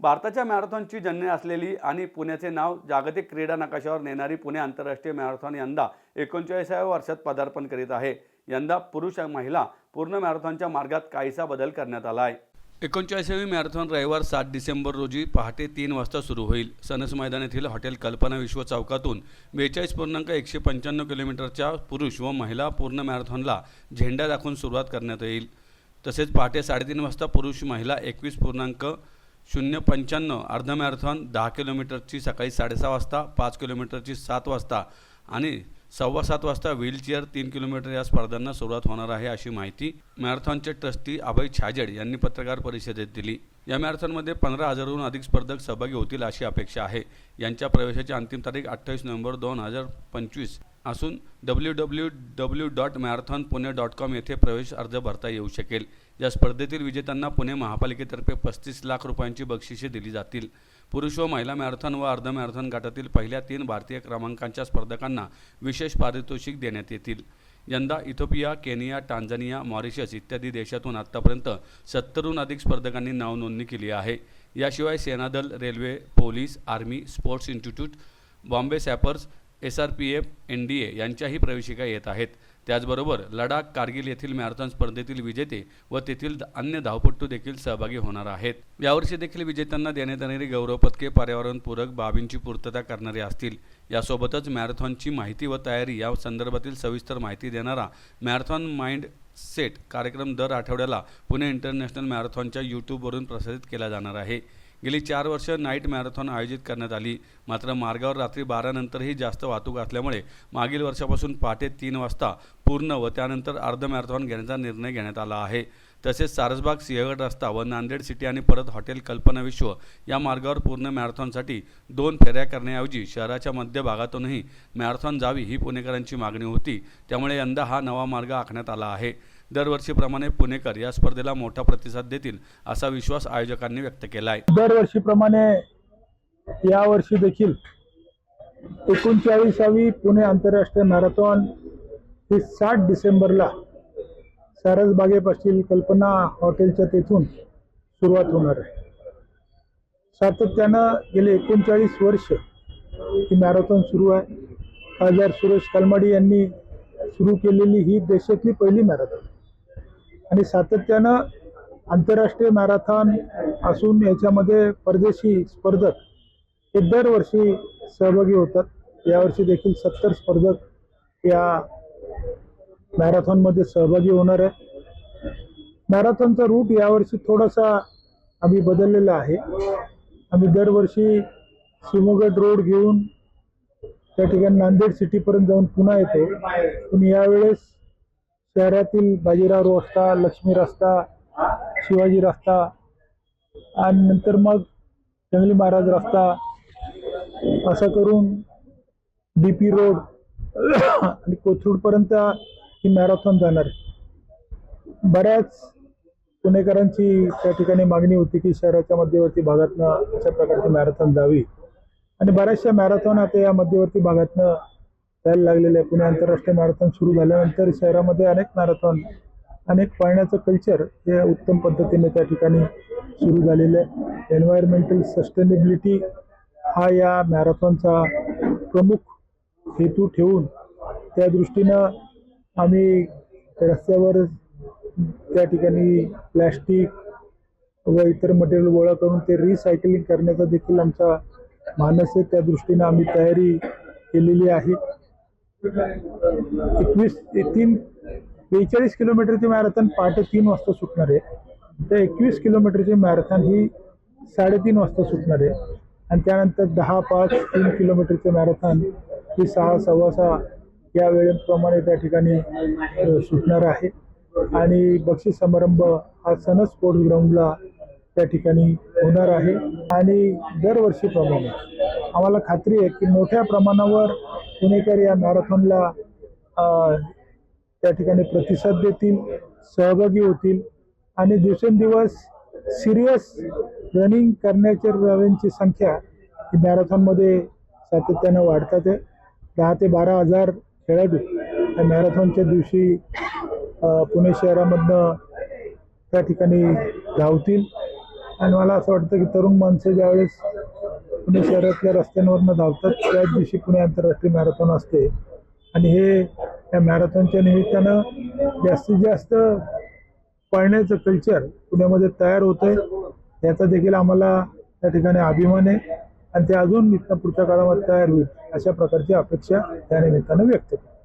भारताच्या मॅरेथॉनची जन्य असलेली आणि पुण्याचे नाव जागतिक क्रीडा नकाशावर नेणारी पुणे आंतरराष्ट्रीय मॅरेथॉन यंदा एकोणचाळीसाव्या वर्षात पदार्पण करीत आहे. यंदा पुरुष आणि महिला पूर्ण मॅरेथॉनच्या मार्गात काहीसा बदल करण्यात आला आहे. एकोणचाळीसावी मॅरेथॉन रविवार सात डिसेंबर रोजी पहाटे तीन वाजता सुरू होईल. सनस मैदान येथील हॉटेल कल्पना विश्व चौकातून बेचाळीस पूर्णांक एकशे पंच्याण्णव किलोमीटरच्या पुरुष व महिला पूर्ण मॅरेथॉनला झेंडा दाखवून सुरुवात करण्यात येईल. तसेच पहाटे साडेतीन वाजता पुरुष महिला एकवीस पूर्णांक शून्य पंच्याण्णव अर्ध मॅरेथॉन दहा किलोमीटरची सकाळी साडेसहा वाजता पाच किलोमीटरची सात वाजता आणि सव्वा सात वाजता व्हीलचेअर तीन किलोमीटर या स्पर्धांना सुरुवात होणार आहे अशी माहिती मॅरेथॉनचे ट्रस्टी अभय छाजेड यांनी पत्रकार परिषदेत दिली. या मॅरेथॉनमध्ये पंधरा हजारहून अधिक स्पर्धक सहभागी होतील अशी अपेक्षा आहे. यांच्या प्रवेशाची अंतिम तारीख अठ्ठावीस नोव्हेंबर दोन हजार पंचवीस असून W W W dot marathon Pune dot com येथे प्रवेश अर्ज भरता येऊ शकेल. या स्पर्धेतील विजेत्यांना पुणे महापालिकेतर्फे पस्तीस लाख रुपयांची बक्षिसे दिली जातील. पुरुष व महिला मॅरेथॉन व अर्ध मॅरेथॉन गटातील पहिल्या तीन भारतीय क्रमांकांच्या स्पर्धकांना विशेष पारितोषिक देण्यात येतील. यंदा इथोपिया केनिया टांझानिया मॉरिशस इत्यादी देशातून आत्तापर्यंत सत्तरहून अधिक स्पर्धकांनी नावनोंदणी केली आहे. याशिवाय सेनादल railway police army sports institute Bombay sappers S R P F N D A यांच्याही प्रवेशिका येत आहेत. त्याचबरोबर लडाख कारगिल येथील मॅरेथॉन स्पर्धेतील विजेते व तेथील अन्य धावपट्टू देखील सहभागी होणार आहेत. यावर्षी देखील विजेत्यांना देण्यात येणारी गौरव पदके पर्यावरणपूरक बाबींची पूर्तता करणारी असतील. यासोबतच मॅरेथॉनची माहिती व तयारी या संदर्भातील सविस्तर माहिती देणारा मॅरेथॉन माइंड सेट कार्यक्रम दर आठवड्याला पुणे इंटरनॅशनल मॅरेथॉनच्या यूट्यूबवरून प्रसारित केला जाणार आहे. गेली चार वर्ष नाईट मॅरेथॉन आयोजित करण्यात आली. मात्र मार्गावर रात्री बारानंतरही जास्त वाहतूक असल्यामुळे मागील वर्षापासून पहाटे तीन वाजता पूर्ण व त्यानंतर अर्ध मॅरेथॉन घेण्याचा निर्णय घेण्यात आला आहे. तसेच सारसबाग सिंहगड रस्ता व नांदेड सिटी आणि परत हॉटेल कल्पना विश्व या मार्गावर पूर्ण मॅरेथॉनसाठी दोन फेऱ्या करण्याऐवजी शहराच्या मध्यभागातूनही मॅरेथॉन जावी ही पुणेकरांची मागणी होती. त्यामुळे यंदा हा नवा मार्ग आखण्यात आला आहे. दरवर्षीप्रमाणे पुणेकर या स्पर्धेला मोठा प्रतिसाद देतील असा विश्वास आयोजकांनी व्यक्त केला आहे दरवर्षीप्रमाणे यावर्षी देखील एकोणचाळीसावी पुणे आंतरराष्ट्रीय मॅरेथॉन ही साठ डिसेंबरला सारसबागेपाशील कल्पना हॉटेलच्या तेथून सुरुवात होणार आहे. सातत्यानं गेले एकोणचाळीस वर्ष ही मॅरेथॉन सुरू आहे. खासदार सुरेश कलमाडी यांनी सुरू केलेली ही देशातली पहिली मॅरेथॉन. आणि सातत्यानं आंतरराष्ट्रीय मॅरेथॉन असून याच्यामध्ये परदेशी स्पर्धक हे दरवर्षी सहभागी होतात. यावर्षी देखील सत्तर स्पर्धक या मॅरेथॉनमध्ये सहभागी होणार आहे मॅरेथॉनचा रूट यावर्षी थोडासा आम्ही बदललेला आहे. आम्ही दरवर्षी सिमोगड रोड घेऊन त्या ठिकाणी नांदेड सिटीपर्यंत जाऊन पुन्हा येतो. पण यावेळेस शहरातील बाजीराव रस्ता लक्ष्मी रस्ता शिवाजी रस्ता आणि नंतर मग जंगली महाराज रस्ता असं करून डी पी रोड आणि कोथरूडपर्यंत ही मॅरेथॉन जाणार आहे. बऱ्याच पुणेकरांची त्या ठिकाणी मागणी होती की शहराच्या मध्यवर्ती भागातनं अशा प्रकारची मॅरेथॉन जावी. आणि बऱ्याचशा मॅरेथॉन आता या मध्यवर्ती भागातनं जायला लागलेले. आहे पुणे आंतरराष्ट्रीय मॅरेथॉन सुरू झाल्यानंतर शहरामध्ये अनेक मॅरेथॉन अनेक पाळण्याचं कल्चर हे उत्तम पद्धतीने त्या ठिकाणी सुरू झालेलं आहे. एन्व्हायरमेंटल सस्टेनेबिलिटी हा या मॅरेथॉनचा प्रमुख हेतू ठेवून त्या दृष्टीनं आम्ही रस्त्यावर त्या ठिकाणी प्लॅस्टिक व इतर मटेरियल गोळा करून ते रिसायकलिंग करण्याचा देखील आमचा मानस आहे. त्या दृष्टीनं आम्ही तयारी केलेली आहे. एकवीस तीन बेचाळीस किलोमीटरची मॅरेथॉन पहाटे तीन वाजता सुटणार आहे. तर एकवीस किलोमीटरची मॅरेथॉन ही साडेतीन वाजता सुटणार आहे. आणि त्यानंतर दहा पाच तीन किलोमीटरचे मॅरेथॉन ही सहा सव्वा सहा या वेळेप्रमाणे त्या ठिकाणी सुटणार आहे. आणि बक्षीस समारंभ हा सनस स्पोर्ट्स ग्राउंडला त्या ठिकाणी होणार आहे. आणि दरवर्षीप्रमाणे आम्हाला खात्री आहे की मोठ्या प्रमाणावर पुणेकर या मॅरेथॉनला त्या ठिकाणी प्रतिसाद देतील सहभागी होतील आणि दिवसेंदिवस सिरियस रनिंग करण्याच्या संख्या ही मॅरेथॉनमध्ये सातत्यानं वाढतात. आहे दहा ते बारा हजार खेळाडू या मॅरेथॉनच्या दिवशी पुणे शहरामधनं त्या ठिकाणी धावतील. आणि मला असं वाटतं की तरुण माणसं ज्यावेळेस पुणे शहरातल्या रस्त्यांवरनं धावतात. त्याच दिवशी पुणे आंतरराष्ट्रीय मॅरेथॉन असते. आणि हे या मॅरेथॉनच्या निमित्तानं जास्तीत जास्त पळण्याचं कल्चर पुण्यामध्ये तयार होतंय. याचा देखील आम्हाला त्या ठिकाणी अभिमान आहे. आणि ते अजून इथं पुढच्या काळामध्ये तयार होईल अशा प्रकारची अपेक्षा त्या निमित्तानं व्यक्त करतो